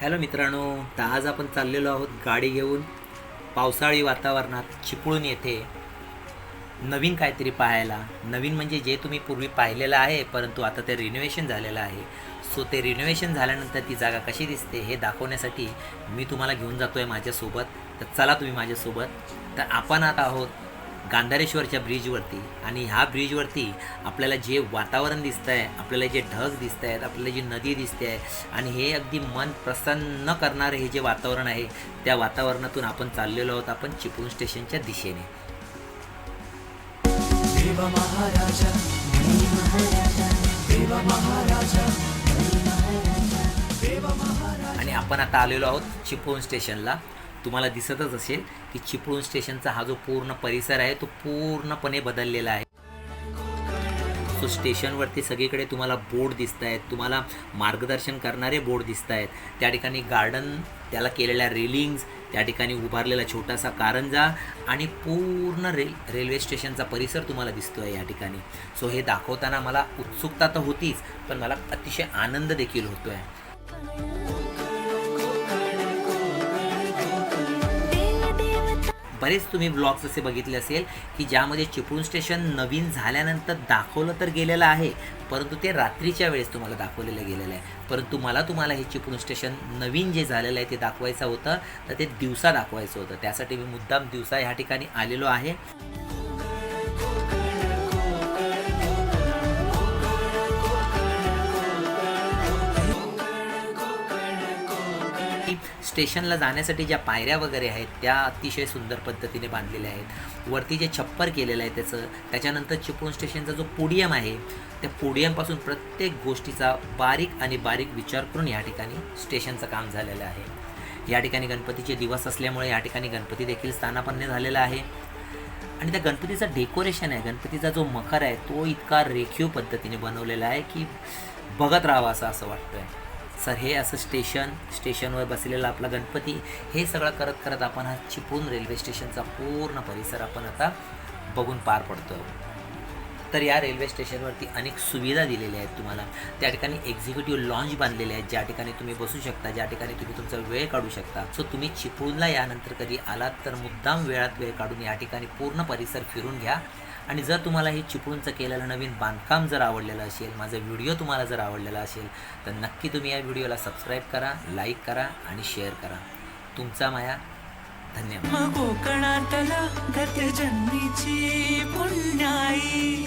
Hello मित्रांनो तर आज आपण चाललेलो आहोत गाडी घेऊन पावसाळी वातावरणात चिपळून येथे नवीन काहीतरी पाहायला. नवीन म्हणजे जे तुम्ही पूर्वी पाहिलेलं आहे परंतु आता ते रिनोव्हेशन झालेलं आहे. सो ते रिनोव्हेशन झाल्यानंतर ती जागा कशी दिसते हे दाखवण्यासाठी मी तुम्हाला घेऊन जातो आहे माझ्यासोबत. तर चला तुम्ही माझ्यासोबत. तर आपण आता आहोत गांधारेश्वरच्या ब्रिजवरती आणि ह्या ब्रिजवरती आपल्याला जे वातावरण दिसतं आहे आपल्याला जे ढग दिसत आहेत आपल्याला जी नदी दिसते आहे आणि हे अगदी मन प्रसन्न करणारे हे जे वातावरण आहे त्या वातावरणातून आपण चाललेलो आहोत आपण चिपळूण स्टेशनच्या दिशेने. आणि आपण आता आलेलो आहोत चिपळूण स्टेशनला. तुम्हाला दिसतच असेल की चिपळूण स्टेशनचा हा जो पूर्ण परिसर आहे तो पूर्णपणे बदललेला आहे. सो स्टेशनवरती सगळीकडे तुम्हाला बोर्ड दिसत आहेत तुम्हाला मार्गदर्शन करणारे बोर्ड दिसत आहेत त्या ठिकाणी गार्डन त्याला केलेल्या रेलिंग्ज त्या ठिकाणी उभारलेला छोटासा कारंजा आणि पूर्ण रेल रेल्वे स्टेशनचा परिसर तुम्हाला दिसतो आहे या ठिकाणी. सो हे दाखवताना मला उत्सुकता तर होतीच पण मला अतिशय आनंद देखील होतो आहे बरेच तुम्ही ब्लॉग्स असे बघितले असेल की ज्यामध्ये चिपळूण स्टेशन नवीन झाल्यानंतर दाखवलं तर गेलेलं आहे परंतु ते रात्रीच्या वेळेस तुम्हाला दाखवलेलं गेलेलं आहे. परंतु मला तुम्हाला हे चिपळूण स्टेशन नवीन जे झालेलं आहे ते दाखवायचं होतं तर ते दिवसा दाखवायचं होतं. त्यासाठी मी मुद्दाम दिवसा ह्या ठिकाणी आलेलो आहे. स्टेशनला जाण्यासाठी ज्या पायऱ्या वगैरे आहेत त्या अतिशय सुंदर पद्धतीने बांधलेल्या आहेत. वरती जे छप्पर केलेलं आहे त्याचं त्याच्यानंतर चिपळूण स्टेशनचा जो पोडियम आहे त्या पोडियमपासून प्रत्येक गोष्टीचा बारीक आणि बारीक विचार करून या ठिकाणी स्टेशनचं काम झालेलं आहे. या ठिकाणी गणपतीचे दिवस असल्यामुळे या ठिकाणी गणपती देखील स्थानापन्न झालेला आहे. आणि त्या गणपतीचं डेकोरेशन आहे गणपतीचा जो मखर आहे तो इतका रेखीव पद्धतीने बनवलेला आहे की बघत राहावा असं असं वाटतं आहे सर हे असं स्टेशन स्टेशनवर बसलेला आपला गणपती हे सगळं करत करत आपण हा चिपळूण रेल्वे स्टेशनचा पूर्ण परिसर आपण आता बघून पार पडतो तर या रेल्वे स्टेशनवरती अनेक सुविधा दिलेल्या आहेत तुम्हाला. त्या ठिकाणी एक्झिक्युटिव्ह लॉन्च बांधलेले आहेत. ज्या ठिकाणी तुम्ही बसू शकता ज्या ठिकाणी तुम्ही तुमचा वेळ काढू शकता. सो तुम्ही चिपळूणला यानंतर कधी आलात तर मुद्दाम वेळात वेळ काढून या ठिकाणी पूर्ण परिसर फिरून घ्या. आणि जर तुम्हाला हे चिपळूणचं केलेलं नवीन बांधकाम जर आवडलेलं असेल माझा व्हिडिओ तुम्हाला जर आवडलेला असेल तर नक्की तुम्ही या व्हिडिओला सबस्क्राईब करा लाईक करा आणि शेअर करा. तुमचा माया धन्यवाद. मग कोकणातला गतजन्मीची पुण्याई.